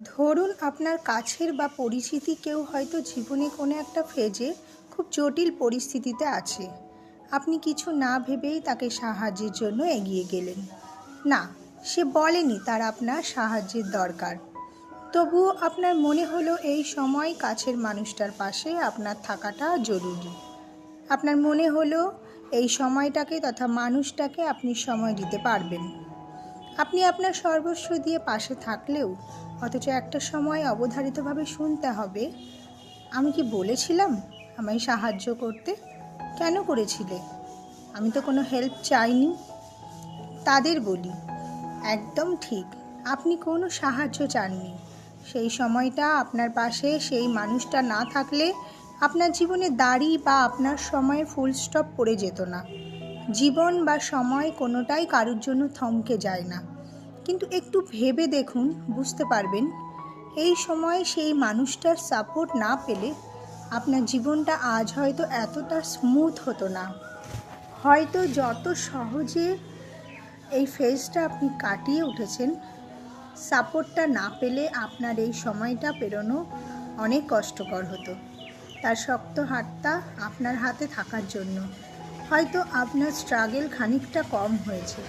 ধরুন আপনার কাছের বা পরিচিতি কেউ হয়তো জীবনে কোনো একটা ফেজে খুব জটিল পরিস্থিতিতে আছে। আপনি কিছু না ভেবেই তাকে সাহায্যের জন্য এগিয়ে গেলেন। না, সে বলেনি তার আপনার সাহায্যের দরকার। তবুও আপনার মনে হলো এই সময় কাছের মানুষটার পাশে আপনার থাকাটা জরুরি। আপনার মনে হলো এই সময়টাকে তথা মানুষটাকে আপনি সময় দিতে পারবেন। আপনি আপনার সর্বস্ব দিয়ে পাশে থাকলেও অথচ একটা সময় অবধারিতভাবে শুনতে হবে, আমি কি বলেছিলাম আমায় সাহায্য করতে? কেন করেছিলে? আমি তো কোনো হেল্প চাইনি। তাদের বলি, একদম ঠিক, আপনি কোনো সাহায্য চাননি। সেই সময়টা আপনার পাশে সেই মানুষটা না থাকলে আপনার জীবনে দাড়ি বা আপনার সময়ে ফুল স্টপ পড়ে যেত না। জীবন বা সময় কোনোটাই কারুর জন্য থমকে যায় না। কিন্তু একটু ভেবে দেখুন, বুঝতে পারবেন, এই সময় সেই মানুষটার সাপোর্ট না পেলে আপনার জীবনটা আজ হয়তো এতটা স্মুথ হতো না। হয়তো যত সহজে এই ফেজটা আপনি কাটিয়ে উঠেছেন সাপোর্টটা না পেলে আপনার এই সময়টা পেরোনো অনেক কষ্টকর হতো। তার শক্ত হাতটা আপনার হাতে থাকার জন্য। হয়তো আপনার স্ট্রাগেল খানিকটা কম হয়েছে।